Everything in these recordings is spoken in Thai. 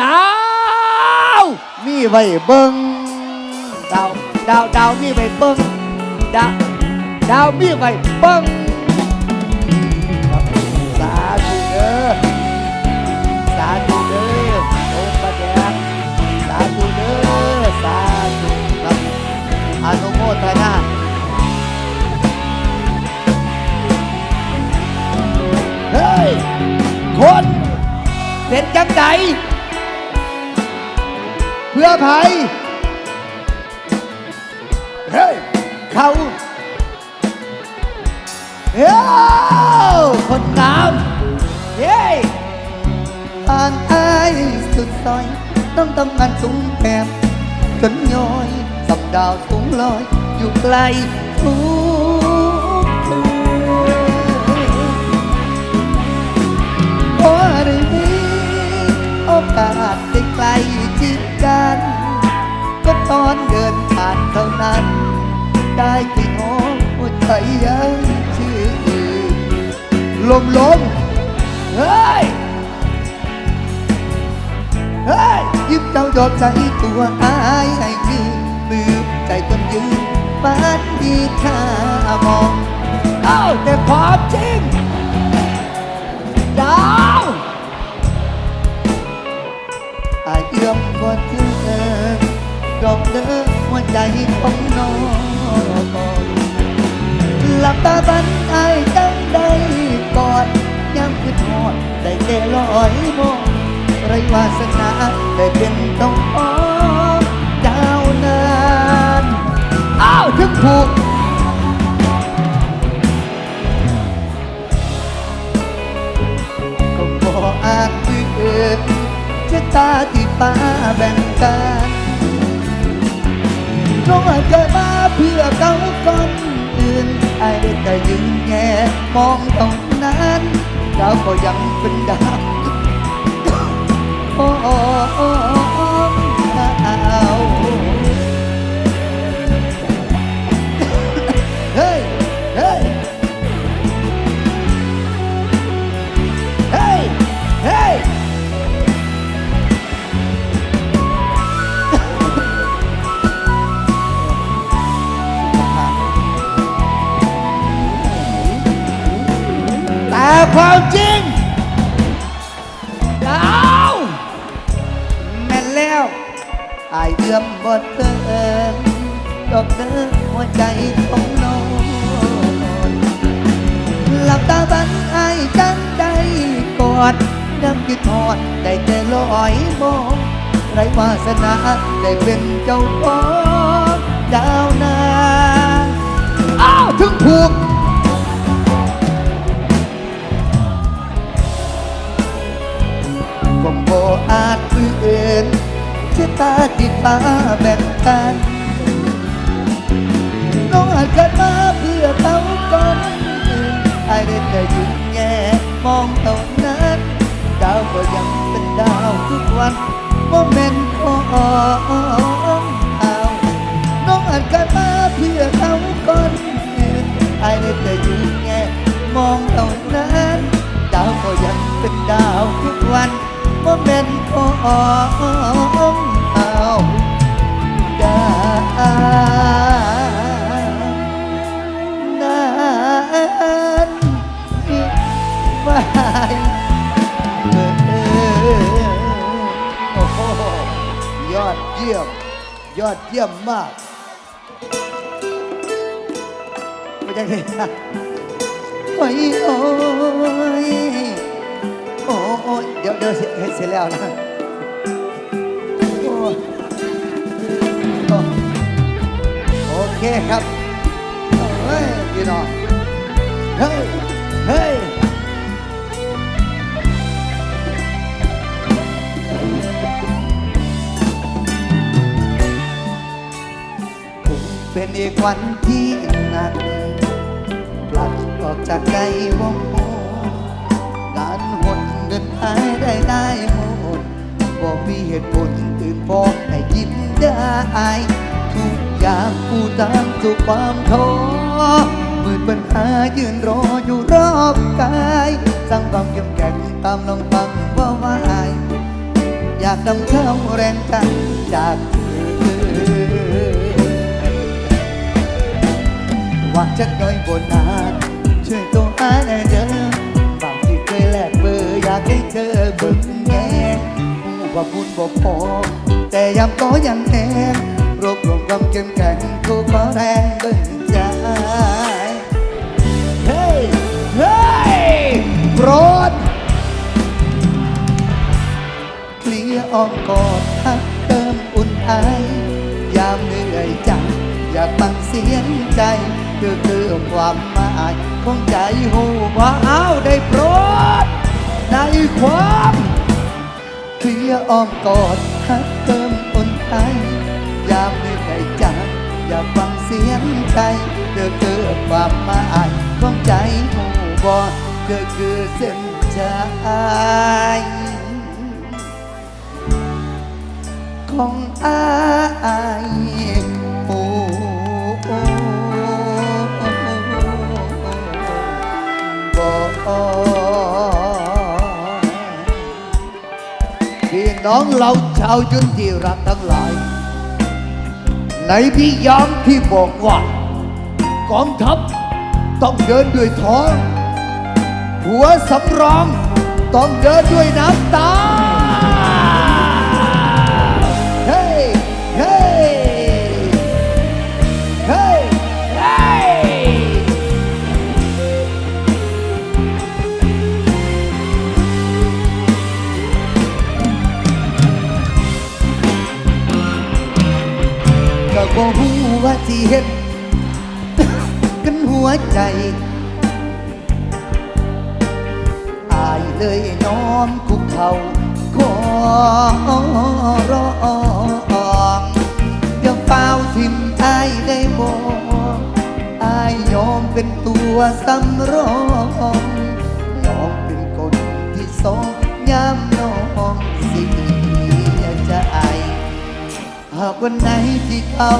ดาวมีไว้เบิ่งดาวดาวดาวมีไว้เบิ่งดาวดาวมีไว้เบิ่งครับสาธุเด้อสาธุเด้อโอ้ประแดงสาธุเด้อสาธุครับอนุโมทนาเฮ้ยคนเป็นจังไดเพื่อภัยเฮ้ยเขาเฮ้ยคนงามเฮ้ยอ่านอายสุดซอย ต้องทำงานสูงแอบจนย้อยสับดาวสูงลอย อยู่ไกลทุกคืนโอ้หรือมีโอกาสได้ใกล้ชิด กัน ก็ตอนเดินผ่านเท่านั้น ได้ที่โน้หัวใจยังชื่อลมลมเฮ้ย เฮ้ยยิ้มเจ้าดอกใจตัวอายให้ยืนมือใจคนยืนฝันดีค่ามอง เอ้าแต่ความจริง กว่าเธอดอกเดิมหัวใจของน้องหลับตาบันอายจังได้กอดย้ำคือทอดได้แต่ลอยมองไรวาสนาได้เป็นต้องอ้อมดาวนานอ้าวถึงผูก ตาที่ป้าแบ่งกันน้องอาจเกิดมาเพื่อเขาคนอื่นไอ้ได้แต่ยืนแง่มองตรงนั้นดาวก็ยังเป็นดาวโอ้ เกินดอกเดินหัวใจของน้องหลับตาบันไอจังได้กอดน้ำคิดทอดได้แต่ลอยมองไรวาสนาได้เป็นเจ้าของดาวนาอ้าวถึงผูกก็บ่อาจเปลี่น ชะตาที่ฟ้าแบ่งกันน้องอาจเกิดมา ยี่ยม ยอดเยี่ยมมากไม่ใช่ไงนะโอ้ยโอ้ยโอ้ยเดี๋ยวเดี๋ยวเสร็จเสร็จแล้วนะโอโอเคครับเฮ้ยพี่น้องเฮ้ยเฮ้ย เป็นอีกวันที่หนักหลัดออกจากใจวงโมการหดเงินหายได้ได้หมดบ่มีเหตุผลอื่นพอให้ยิ้มได้ทุกอย่างกูตามสู่ความท้อมืดปัญหายืนรออยู่รอบกายสร้างความเข้มแข็งตามลำพังว่าว่าอาย อยากนำเข้าแรงใจจาก วังจักน้อยบนนานช่วยตัวหาหน่อยเด้อบางที่เคยแลกเบอร์อยากให้เธอเบิ่งแงรู้ว่าพูดบ่พอแต่ย้ำก็ยังแข็งรวบรวมความเข้มแข็งทุกขอแรงเบิ่งใจเฮ้ยเฮ้ยโปรดเคลียร์ออมกอดทักเติมอุ่นไอยามเหนื่อยใจอยากฟังเสียงใจ คือเติมความหมายของใจหูว่าอ้าวได้โปรดในความเคลียอ้อมกอดทักเติมอุ่นไอยามเหนื่อยใจอย่าฟังเสียงใจเพื่อเติมความหมายของใจหูว่าเธอคือเส้นใจของอาย น้องเราชาวยุนที่รักทั้งหลาย ในพิยามที่บอกว่ากองทัพต้องเดินด้วยท้อง หัวสำรองต้องเดินด้วยน้ำตา บ่ฮู้ว่าสิเฮ็ดกันหัวใจ อายเลยน้อมคุกเข่าขอร้องอย่าเฝ้าทิมอายได้บอกอายยอมเป็นตัวสำรอง ยอมเป็นคนที่สองยาากวันไหนที่เขา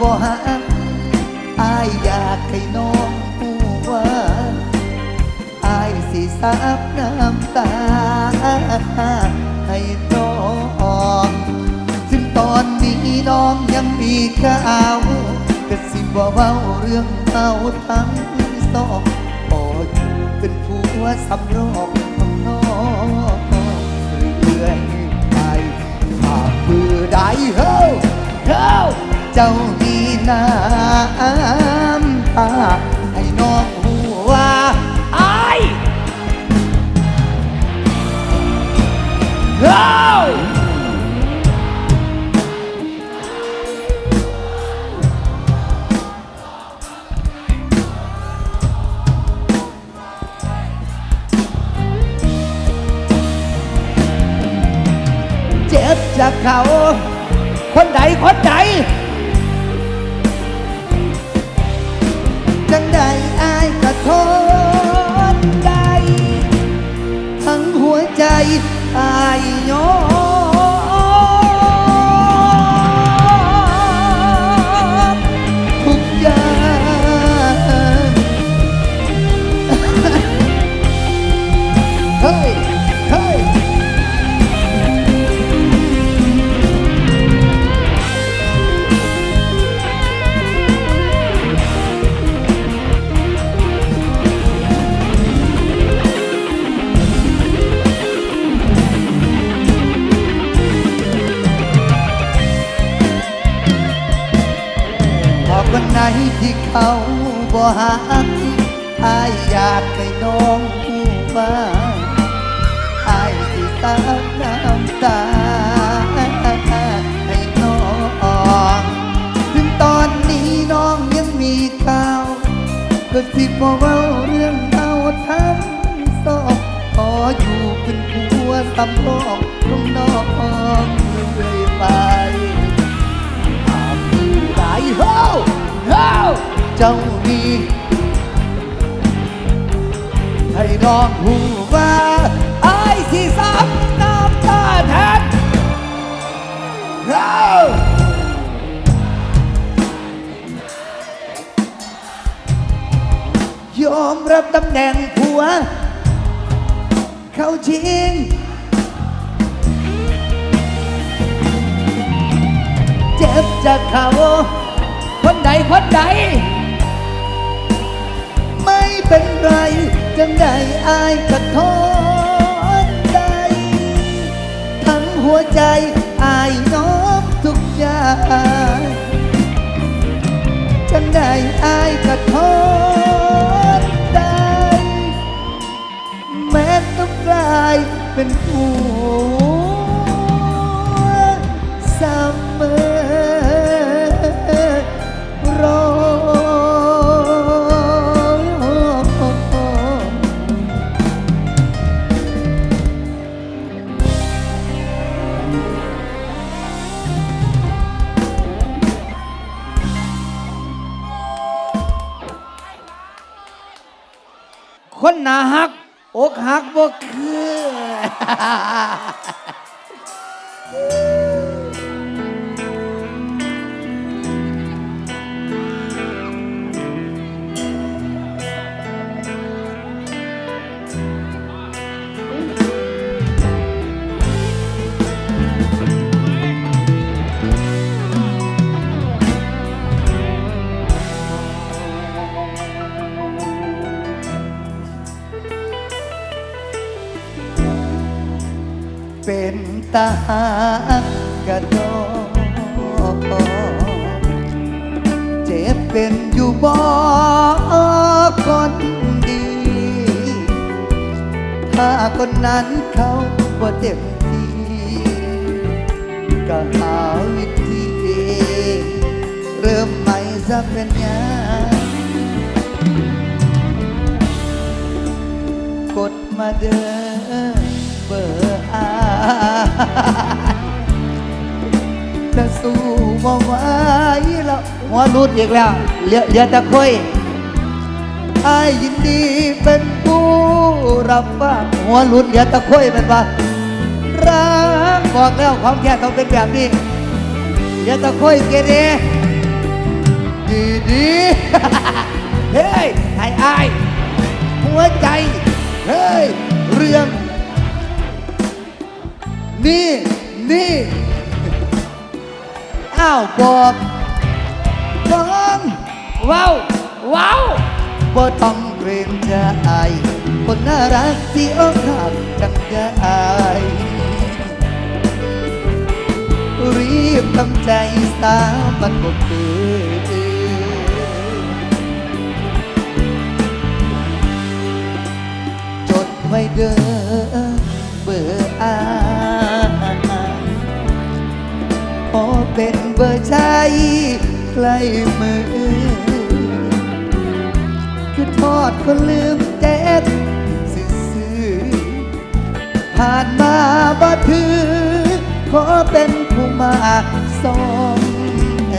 บ่หักอายอยากให้น้องรู้ว่าอายสิซับน้ำตา ให้น้องถึงตอนนี้น้องยังมีข่าวก็สิบ่เว้าเรื่องเอาทั้งสองพออยู่เป็นผัวสำรอง มือใดเฮ้เฮ้เจ้ามีน้ำตาให้น้อง อายยอม วันไหนที่เขาบ่หักอายอยากให้น้องผู้บ้าอายสิตักน้ำตาให้น้องถึงตอนนี้น้องยังมีข่าวก็สิบบอกว่าเรื่องเอาทั้งสองขออยู่เป็นผัวสำรองของน้องเรื่อยไป เจ้ามีให้น้องหูว่าไอ้ที่ซ้ำน้ำตาแทนเรายอมรับตำแหน่งผัว เข้าจริงเจ็บจากเขา คนใดคนใด ไรจังได้อายกระทนใจทั้งหัวใจอายน้อมทุกอย่างจังได้อายกระทนใจแม้ต้องกลายเป็นผู้ คนหนาหัก อกหักบ่คือ คนนั้นเขาบ่าเต็มที่ก็หาวิธีเริ่มใหม่ซะเป็นยังกดมาเด้อเบอร์อาจะสู้บ่ไหวแล้วหัวรุดอีกแล้วเหลือเหลือแต่คุย อายยินดีเป็นผู้รับฟังหัวรุดเหลือแต่คุยเป็นว่ารักบอกแล้วของแค่ต้องเป็นแบบนี้เหลือแต่คุยเกเรดีดีเฮ้ยไอ้ไอ้ายหัวใจ เฮ้ย เรื่อง นี่นี่อ้าวบอกฟังว้าวว้าว บ่ต้องเกรงใจคนน่ารักที่อกหักจังได้รีบทำใจสามันก็คือจดไว้เด้อเบอร์อาพอเป็นเบอร์ใจใกล้มือ ทอดคนลืมเจ็บซื่อๆผ่านมาบ่ถือ ขอเป็นผู้มาส่งเอ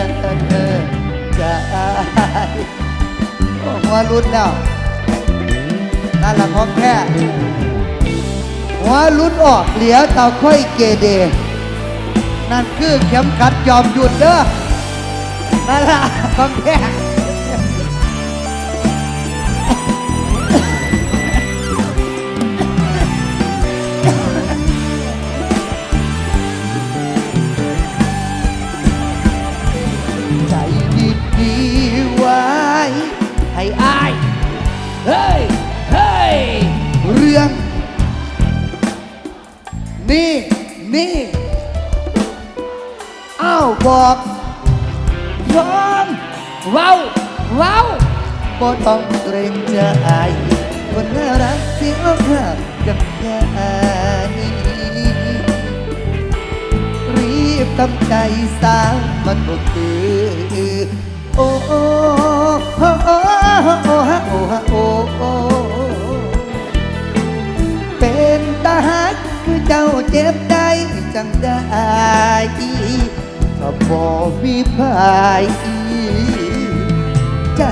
อเออจะหัวรุดแล้วนั่นแหละของแท้หัวรุดออกเหลียวเต่าค่อยเกเด นั่นคือเข็มขัดยอมหยุดเด้อนั่นแหละของแท้ บอกพร้อมว้าวว้าวบ่ต้องเกรงใจคนน่ารักที่อกหักกับยายรีบทำใจสาวมันก็คือโอ้โอ้โอ้โอ้โอ้โอ้โอ้โอ้เป็นตาหักคือเจ้าเจ็บได้จังได้ ถ้าบ่มีภายใจ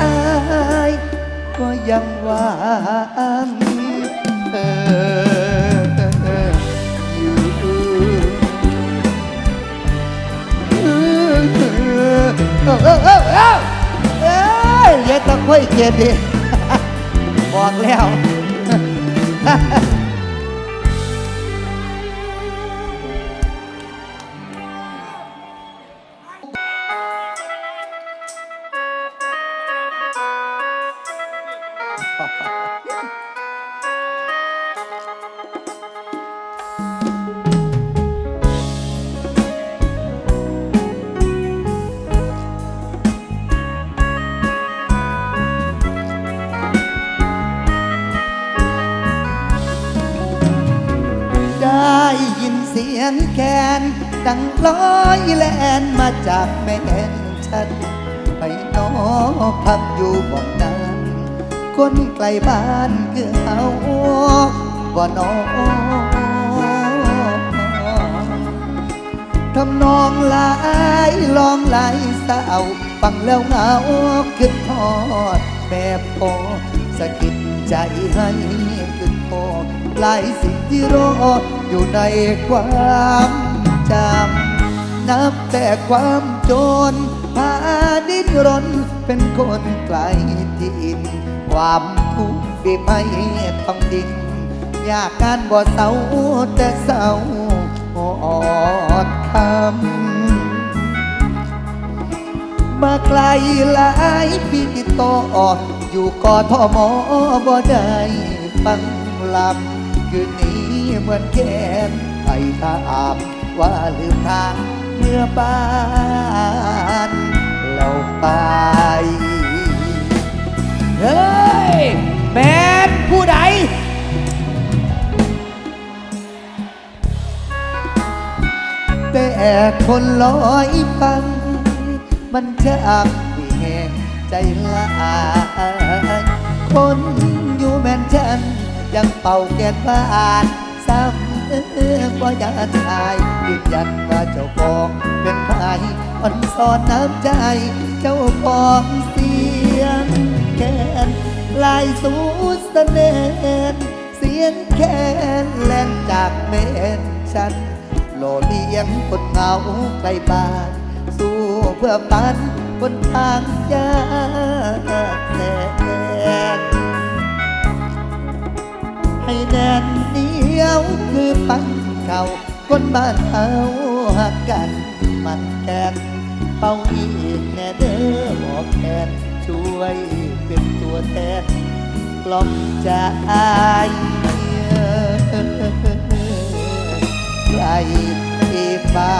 อายก็ยังหวานเอออยู่เออเออเออเออเออเอ้ยอย่าตะค่อยเกียดดิบอกแล้ว นเสียงแคนดังลอยแลนมาจากแม่นฉันไปนอพักอยู่บ่องนั้นคนไกลบ้านคือเฮาบ่นอทำนองหลายลองหลายสาวฟังแล้วเหงาขึ้นทอดแบบพอสะกิดใจให้ หลายสิ่งที่รออยู่ในความจำนับแต่ความจนพาดิ้นรนเป็นคนไกลถิ่นความทุกข์บีบให้ต้องดิ้นอยากการบ่เศร้าแต่เศร้าอดคำมาไกลหลายปีติดต่ออยู่กอทมอบ่ได้ฟังลำ คืนนี้เหมือนแค้นไปถามว่าลืมทางเมื่อบ้านเราไป เฮ้ย แมนผู้ใดแต่คนลอยฟัง มันจะอับปีแห่งใจลายคนอยู่แม่นฉัน ยังเป่าแก้นบ้านซ้ำเออว่าอยาทายยืนยันว่าเจ้าของเป็นใครอ่อนสอนน้ำใจ เจ้าของเสียงแคนลายสูดเสน่ห์เสียงแคนแล่นจากเมนฉันโลเลี้ยงคนเหงาไกลบ้าน สู้เพื่อปันบนทางยากแสน ให้แน่นเหนียวคือปันเขาคนบ้านเขาหักกันมันแกนเป้าอีกแน่เด้อบอกแทนช่วยเป็นตัวแทนกล่อมใจะอายไกลที่บ้า